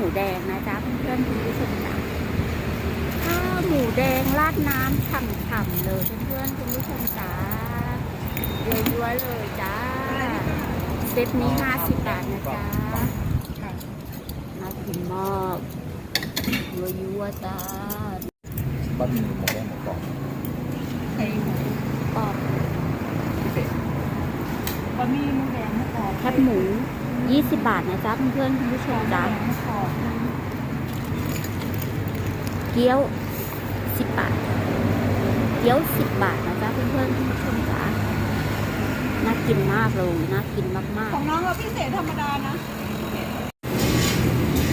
มูแดงนะจ๊ะเพื่อนๆคุณผู้ชมจ๋าข้าวหมูแดงราดน้ำฉ่ำๆเลยเพื่อนๆคุณผู้ชมจ๋ายั่วๆเลยจ้าเซตนี้ห้าสิบบาทนะจ๊ะน่ากินมากยั่วๆจ้าบะหมี่หมูแดงหมูกรอบไข่หมูกรอบพิเศษบะหมี่หมูแดงมะกอกแคบหมู 20 บาทนะจ๊ะเพื่อนๆคุณผู้ชมจ๊ะมะกอกเกี๊ยว 10 บาท เกี๊ยว 10 บาทนะจ๊ะเพื่อนๆคุณผู้ชมจ๊ะน่ากินมากเลยน่ากินมากของน้องเราพิเศษธรรมดานะๆ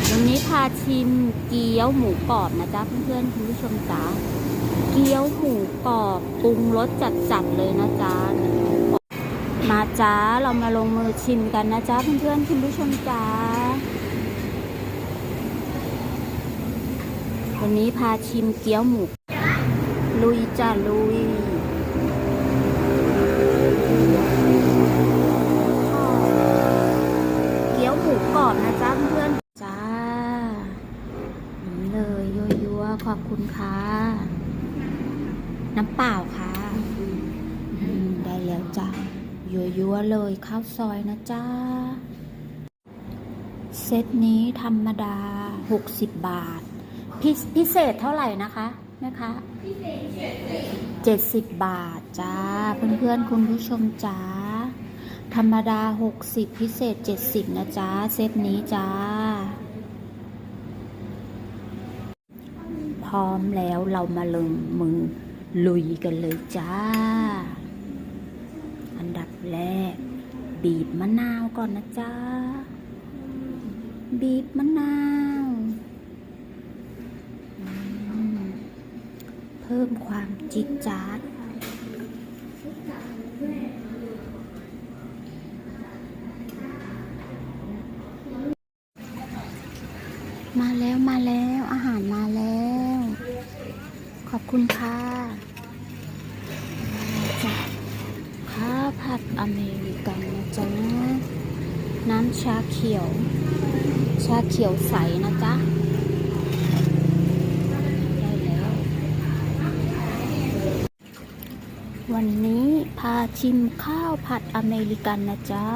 วันนี้พาชิมเกี๊ยวหมูกรอบนะจ๊ะเพื่อนๆคุณผู้ชมจ๊ะเกี๊ยวหมูกรอบปรุงรสจัดๆเลยนะจ๊ะ มาจ้า เรามาลงมือชิมกันนะจ๊ะเพื่อนๆคุณผู้ชมจ๊ะวันนี้พาชิมเกี๊ยวหมู ลุยจ้าลุยเกี๊ยวหมูกรอบนะจ๊ะเพื่อนจ้านี่เลยยัวๆขอบคุณค่ะ น้ำเปล่าค่ะ ได้แล้วจ้า ยัวๆเลยข้าวซอยนะจ้า เซตนี้ธรรมดา 60 บาท พิพิเศษเท่าไหร่นะคะแม่คะเจ็ดสิบบาทจ้า เพื่อนๆ คุณผู้ชมจ้า ธรรมดา 60 พิเศษ 70 นะจ๊ะเซตนี้จ้า พร้อมแล้วเรามาลงมือลุยกันเลยจ้า นดับแรก บีบมะนาวก่อนนะจ๊ะ บีบมะนาว เพิ่มความจิ๊ดจ๊าดมาแล้วมาแล้วอาหารมาแล้ว ขอบคุณค่ะข้าวผัดอเมริกันนะจ๊ะ น้ำชาเขียว ชาเขียวใสนะจ๊ะได้แล้ว วันนี้พาชิมข้าวผัดอเมริกันนะจ๊ะ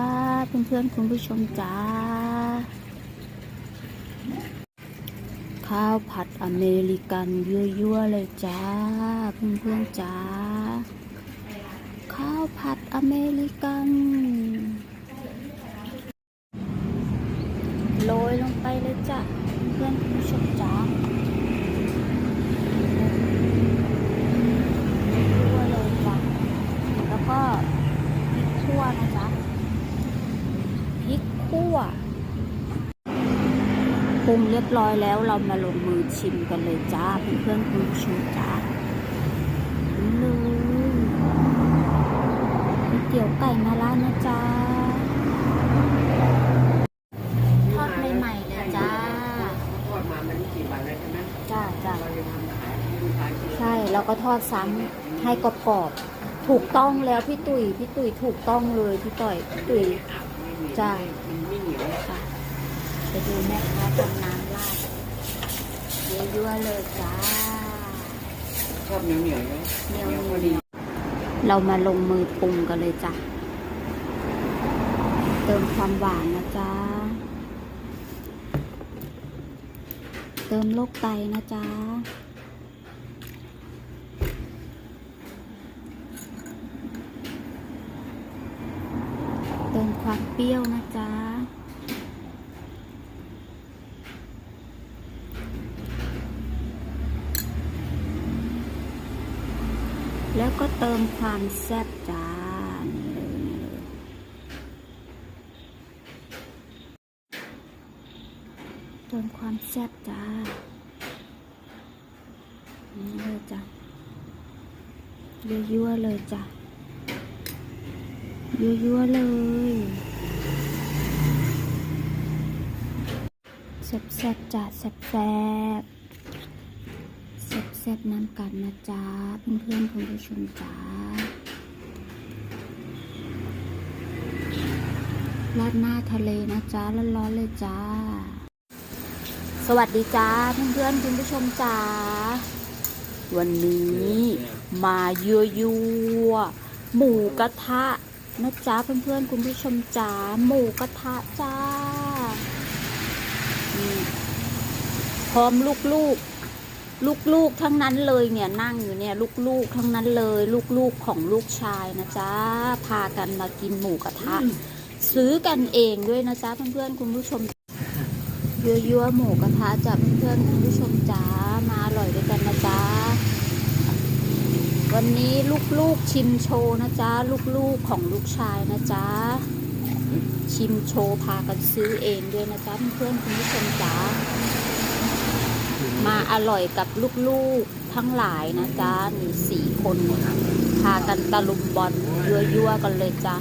เพื่อนๆคุณผู้ชมจ้าข้าวผัดอเมริกันยั่วๆเลยจ้า เพื่อนๆจ้า ข้าวผัดอเมริกัน โรยลงไปเลยจ้ะ เพื่อนๆคุณผู้ชมจ้ายั่วเลยจ้ะแล้วก็พริกขั่วนะจ๊ะพริกขั่วปรุงเรียบร้อยแล้วเรามาลงมือชิมกันเลยจ้าเพื่อนๆคุณผู้ชมจ้านี่เลยก๋วย เตี๋ยวไก่มาแล้วนะจ้าทอดใหม่ๆเลยจ้า ทอดมามันกี่วันแล้วใช่ไหมจ้าจ้าเราจะทำขายให้ลูกค้ากินใช่ แล้วก็ทอดซ้ำให้กรอบๆถูกต้องแล้วพี่ตุ๋ย พี่ตุ๋ยถูกต้องเลยพี่ต่อยพี่ตุ๋ย จ้ะมันไม่เหนียวค่ะไปดูแม่ค้าทำน้ำราดยั่วๆเลยจ้า ชอบเหนียวเหนียวไหมเหนียวพอดี เรามาลงมือปรุงกันเลยจ้ะ เติมความหวานนะจ๊ะ เติมโรคไตนะจ๊ะ เติมความเปรี้ยวนะจ๊ะ แล้วก็เติมความแซ่บจ้านี่เลยนี่เลยเติมความแซ่บจ้านี่เลยจ้ะยั่วๆเลยจ้ะยั่วๆเลยแซ่บๆจ้ะแซ่บๆ แซ่บน้ำกันนะจ๊ะเพื่อนๆคุณผู้ชมจ้าราดหน้าทะเลนะจ๊ะร้อนๆเลยจ้า สวัสดีจ้าเพื่อนๆคุณผู้ชมจ้าวันนี้มาเยัวยัวหมูกระทะนะจ๊ะเพื่อนๆคุณผู้ชมจ้าหมูกระทะจ้าพร้อมลูกๆ ลูกๆทั้งนั้นเลยเนี่ยนั่งอยู่เนี่ยลูกๆทั้งนั้นเลย ลูกๆของลูกชายนะจ๊ะพากันมากินหมูกระทะ ซื้อกันเองด้วยนะจ๊ะเพื่อนๆคุณผู้ชมยั่วๆหมูกระทะจากเพื่อนๆคุณผู้ชมจ้ามาอร่อยด้วยกันนะจ๊ะวันนี้ลูกๆชิมโชว์นะจ๊ะลูกๆของลูกชายนะจ๊ะชิมโชว์พากันซื้อเองด้วยนะจ๊ะเพื่อนๆคุณผู้ชมจ้ามา อร่อยกับลูกๆทั้งหลายนะจ๊ะนี่สี่คนพากันตะลุมบอลยั่วๆกันเลยจ้ะ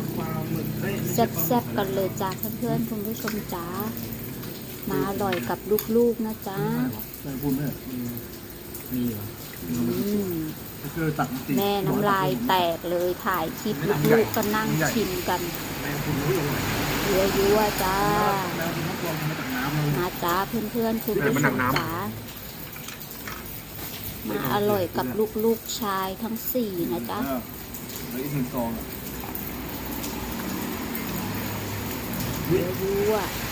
แซ่บๆกันเลยจ้ะเพื่อนๆคุณผู้ชมจ้ามาอร่อยกับลูกๆนะจ๊ะใช่พูดไหมมีเหรออืมก็คือตัดจริงแม่น้ำลายแตกเลยถ่ายคลิปลูกๆก็นั่งชิมกันแม่คุณรู้อยู่ไหนเยอะๆจ้าแล้วคุณต้องลองมาจากน้ำเลยมาจ้าเพื่อนๆคุณผู้ชมจ้า มาอร่อยกับลูกๆชายทั้งสี่นะจ๊ะแล้วอีกหนึ่งซองเยอะๆ